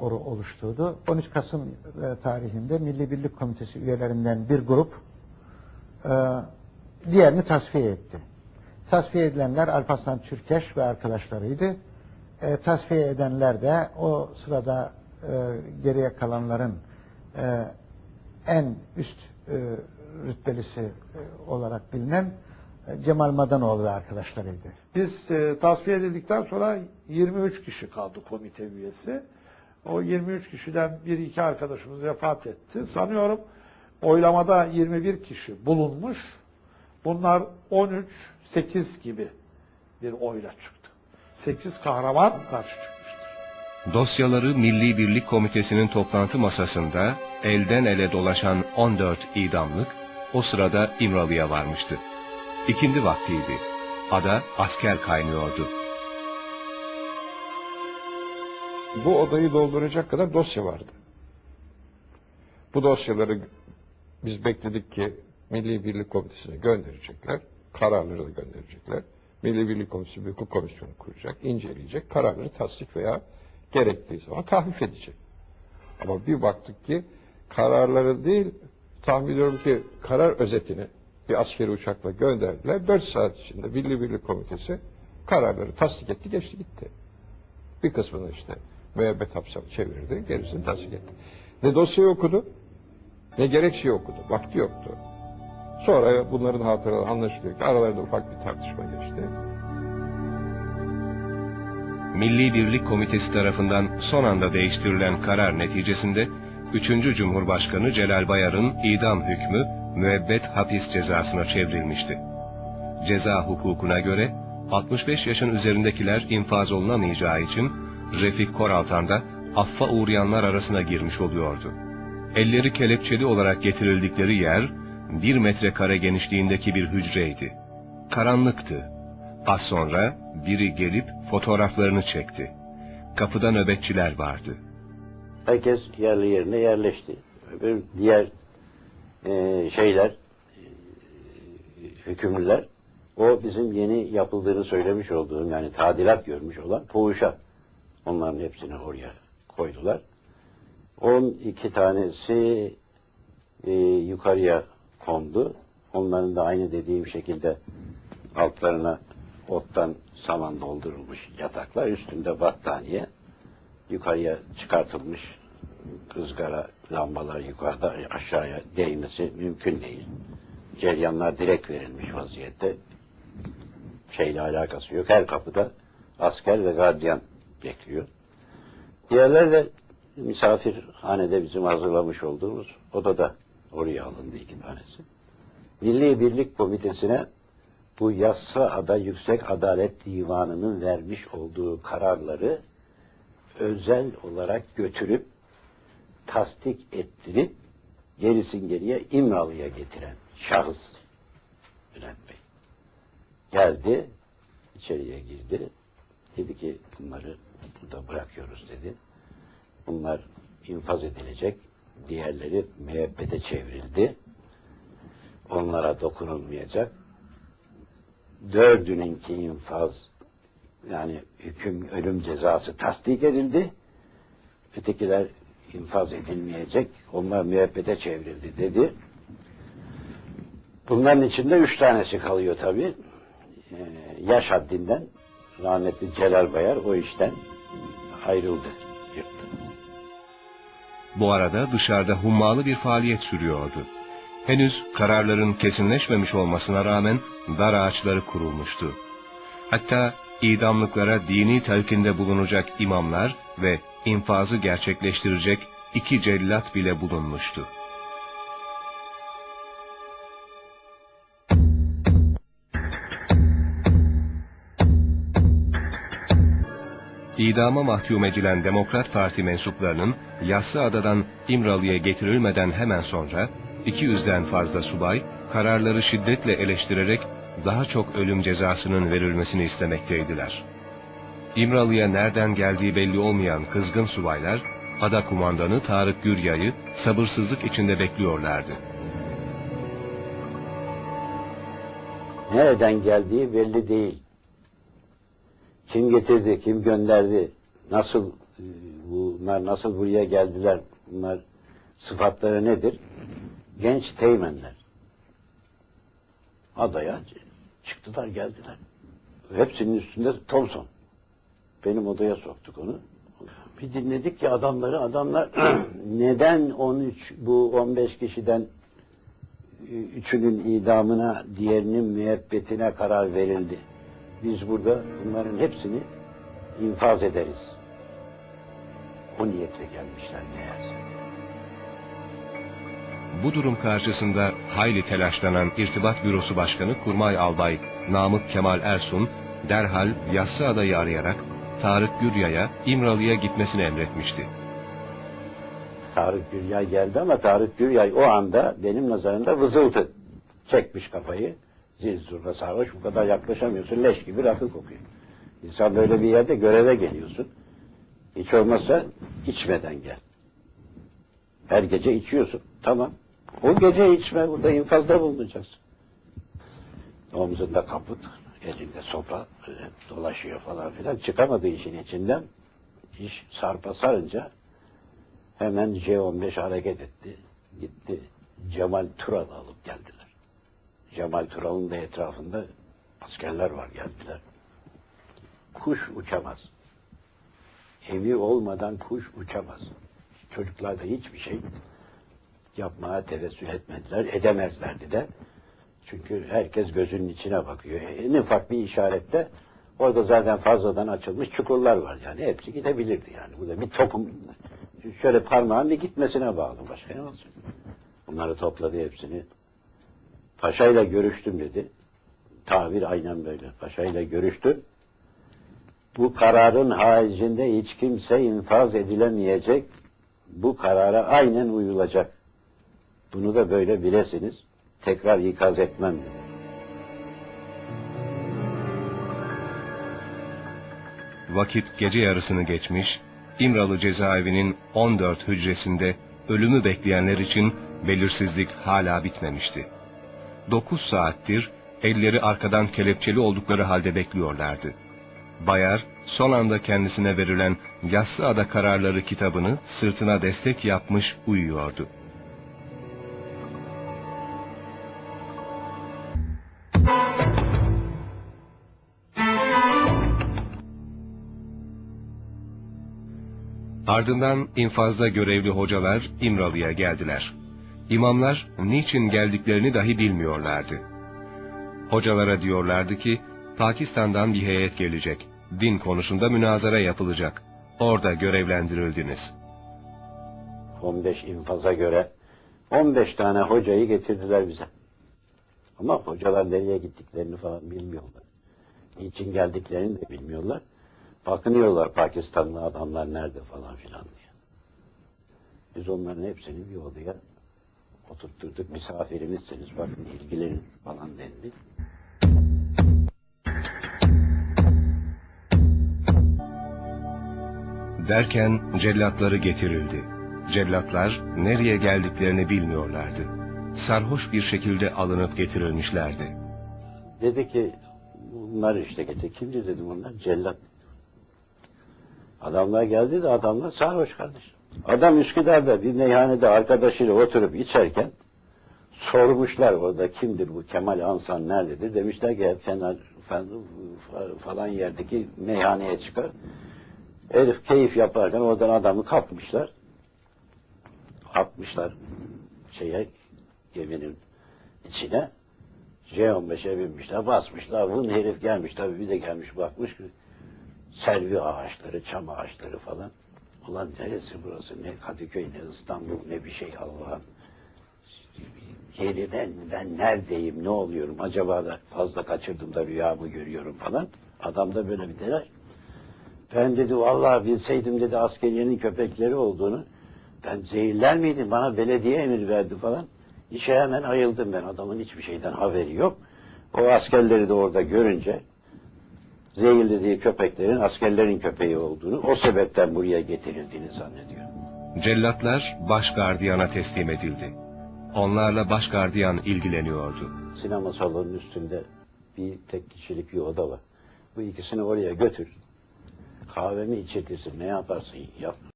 oru- oluşturdu. 13 Kasım e, tarihinde Milli Birlik Komitesi üyelerinden bir grup e, diğerini tasfiye etti. Tasfiye edilenler Alparslan Türkeş ve arkadaşlarıydı. E, tasfiye edenler de o sırada geriye kalanların en üst e, rütbelisi olarak bilinen Cemal Madanoğlu ve arkadaşlarıydı. Biz e, tasfiye edildikten sonra 23 kişi kaldı komite üyesi. O 23 kişiden bir iki arkadaşımız vefat etti. Sanıyorum oylamada 21 kişi bulunmuş. Bunlar 13, 8 gibi bir oyla çıktı. 8 kahraman karşı çıkmıştır. Dosyaları Milli Birlik Komitesi'nin toplantı masasında elden ele dolaşan 14 idamlık o sırada İmralı'ya varmıştı. İkindi vaktiydi. Ada asker kaynıyordu. bu odayı dolduracak kadar dosya vardı. Bu dosyaları biz bekledik ki Milli Birlik Komitesi'ne gönderecekler. Kararları da gönderecekler. Milli Birlik Komitesi bir hukuk komisyonu kuracak, inceleyecek. Kararları tasdik veya gerektiği zaman tahrif edecek. Ama bir baktık ki kararları değil, tahmin ediyorum ki karar özetini bir askeri uçakla gönderdiler. Dört saat içinde Milli Birlik Komitesi kararları tasdik etti, geçti gitti. Bir kısmını işte müebbet hapse çevirdi, gerisini tasdik etti. Ne dosyayı okudu, ne gerekçeyi okudu. Vakti yoktu. Sonra bunların hatıraları anlaşılıyor ki aralarında ufak bir tartışma geçti. Milli Birlik Komitesi tarafından son anda değiştirilen karar neticesinde 3. Cumhurbaşkanı Celal Bayar'ın idam hükmü müebbet hapis cezasına çevrilmişti. Ceza hukukuna göre 65 yaşın üzerindekiler infaz olunamayacağı için Refik Koraltan da affa uğrayanlar arasına girmiş oluyordu. Elleri kelepçeli olarak getirildikleri yer bir metrekare genişliğindeki bir hücreydi. Karanlıktı. Az sonra biri gelip fotoğraflarını çekti. Kapıda nöbetçiler vardı. Herkes yerli yerine yerleşti. Öbür diğer e, şeyler, e, hükümlüler, o bizim yeni yapıldığını söylemiş olduğum yani tadilat görmüş olan koğuşa onların hepsini oraya koydular. 12 tanesi e, yukarıya kondu. Onların da aynı dediğim şekilde altlarına ottan saman doldurulmuş yataklar, üstünde battaniye, yukarıya çıkartılmış ızgara lambalar yukarıda aşağıya değmesi mümkün değil. Ceryanlar direkt verilmiş vaziyette. Şeyle alakası yok. Her kapıda asker ve gardiyan bekliyor. Diğerler de misafirhanede bizim hazırlamış olduğumuz odada oraya alındı iki tanesi. Milli Birlik Komitesi'ne bu Yassıada Yüksek Adalet Divanı'nın vermiş olduğu kararları özel olarak götürüp tasdik ettirip gerisin geriye İmralı'ya getiren şahıs Bülent Bey. Geldi, içeriye girdi. Dedi ki bunları burada bırakıyoruz dedi. Bunlar infaz edilecek. Diğerleri müebbete çevrildi. Onlara dokunulmayacak. Dördününki infaz yani hüküm ölüm cezası tasdik edildi. Ötekiler infaz edilmeyecek. Onlar müebbete çevrildi dedi. Bunların içinde üç tanesi kalıyor tabi. Ee, yaş haddinden rahmetli Celal Bayar o işten ayrıldı. Yırttı. Bu arada dışarıda hummalı bir faaliyet sürüyordu. Henüz kararların kesinleşmemiş olmasına rağmen dar ağaçları kurulmuştu. Hatta idamlıklara dini telkinde bulunacak imamlar ve infazı gerçekleştirecek iki cellat bile bulunmuştu. İdama mahkum edilen Demokrat Parti mensuplarının Yassıada'dan İmralı'ya getirilmeden hemen sonra 200'den fazla subay kararları şiddetle eleştirerek daha çok ölüm cezasının verilmesini istemekteydiler. İmralı'ya nereden geldiği belli olmayan kızgın subaylar, ada kumandanı Tarık Gürya'yı sabırsızlık içinde bekliyorlardı. Nereden geldiği belli değil. Kim getirdi, kim gönderdi, nasıl e, bunlar nasıl buraya geldiler, bunlar sıfatları nedir? Genç teğmenler. Adaya çıktılar geldiler. Hepsinin üstünde Thompson. Benim odaya soktuk onu. Bir dinledik ki adamları, adamlar neden 13 bu 15 kişiden üçünün idamına, diğerinin müebbetine karar verildi. Biz burada bunların hepsini infaz ederiz. O niyetle gelmişler meğerse. Bu durum karşısında hayli telaşlanan İrtibat Bürosu Başkanı Kurmay Albay Namık Kemal Ersun derhal Yassıada'yı arayarak Tarık Gürya'ya İmralı'ya gitmesini emretmişti. Tarık Güryay geldi ama Tarık Güryay o anda benim nazarımda vızıltı. Çekmiş kafayı. Zil zurna sarhoş bu kadar yaklaşamıyorsun. Leş gibi rakı kokuyor. İnsan böyle bir yerde göreve geliyorsun. Hiç olmazsa içmeden gel. Her gece içiyorsun. Tamam. O gece içme. Burada infazda bulunacaksın. Omzunda kaput, elinde sopa dolaşıyor falan filan. Çıkamadı işin içinden. İş sarpa sarınca hemen J-15 hareket etti. Gitti. Cemal Tural'ı alıp geldiler. Cemal Tural'ın da etrafında askerler var geldiler. Kuş uçamaz. Emir olmadan kuş uçamaz. Çocuklar da hiçbir şey yapmaya tevessül etmediler, edemezlerdi de. Çünkü herkes gözünün içine bakıyor. En ufak bir işarette orada zaten fazladan açılmış çukurlar var yani. Hepsi gidebilirdi yani. Bu da bir tokum şöyle parmağın bir gitmesine bağlı. Başka ne olsun? Bunları topladı hepsini. Paşayla görüştüm dedi. Tabir aynen böyle. Paşayla görüştüm. Bu kararın haricinde hiç kimse infaz edilemeyecek. Bu karara aynen uyulacak. Bunu da böyle bilesiniz. Tekrar ikaz etmem. Vakit gece yarısını geçmiş, İmralı cezaevinin 14 hücresinde ölümü bekleyenler için belirsizlik hala bitmemişti. 9 saattir elleri arkadan kelepçeli oldukları halde bekliyorlardı. Bayar son anda kendisine verilen Yassıada kararları kitabını sırtına destek yapmış uyuyordu. Ardından infazda görevli hocalar İmralı'ya geldiler. İmamlar niçin geldiklerini dahi bilmiyorlardı. Hocalara diyorlardı ki, Pakistan'dan bir heyet gelecek. Din konusunda münazara yapılacak. Orada görevlendirildiniz. 15 infaza göre 15 tane hocayı getirdiler bize. Ama hocalar nereye gittiklerini falan bilmiyorlar. Niçin geldiklerini de bilmiyorlar. Bakınıyorlar Pakistanlı adamlar nerede falan filan diye. Biz onların hepsini bir odaya oturtturduk. Misafirimizsiniz bakın ilgilenin falan dendi. Derken cellatları getirildi. Cellatlar nereye geldiklerini bilmiyorlardı. Sarhoş bir şekilde alınıp getirilmişlerdi. Dedi ki bunlar işte getir. Kimdi dedim onlar? Cellat. Adamlar geldi de adamlar sarhoş kardeş. Adam Üsküdar'da bir meyhanede arkadaşıyla oturup içerken sormuşlar orada kimdir bu Kemal Ansan nerededir? Demişler ki kenar falan yerdeki meyhaneye çıkar. Herif keyif yaparken oradan adamı kapmışlar. Atmışlar şeye geminin içine. J-15'e binmişler, basmışlar. Bunun herif gelmiş tabii bir de gelmiş bakmış ki selvi ağaçları, çam ağaçları falan. Ulan neresi burası? Ne Kadıköy, ne İstanbul, ne bir şey Allah'ım. Yeniden ben neredeyim, ne oluyorum? Acaba da fazla kaçırdım da rüyamı görüyorum falan. Adamda böyle bir telaş. Ben dedi vallahi bilseydim dedi askeriyenin köpekleri olduğunu. Ben zehirler miydim? Bana belediye emir verdi falan. İşe hemen ayıldım ben. Adamın hiçbir şeyden haberi yok. O askerleri de orada görünce zehirlediği köpeklerin askerlerin köpeği olduğunu, o sebepten buraya getirildiğini zannediyor. Cellatlar baş gardiyana teslim edildi. Onlarla baş gardiyan ilgileniyordu. Sinema salonunun üstünde bir tek kişilik bir oda var. Bu ikisini oraya götür. kahvemi içirtirsin ne yaparsın yap.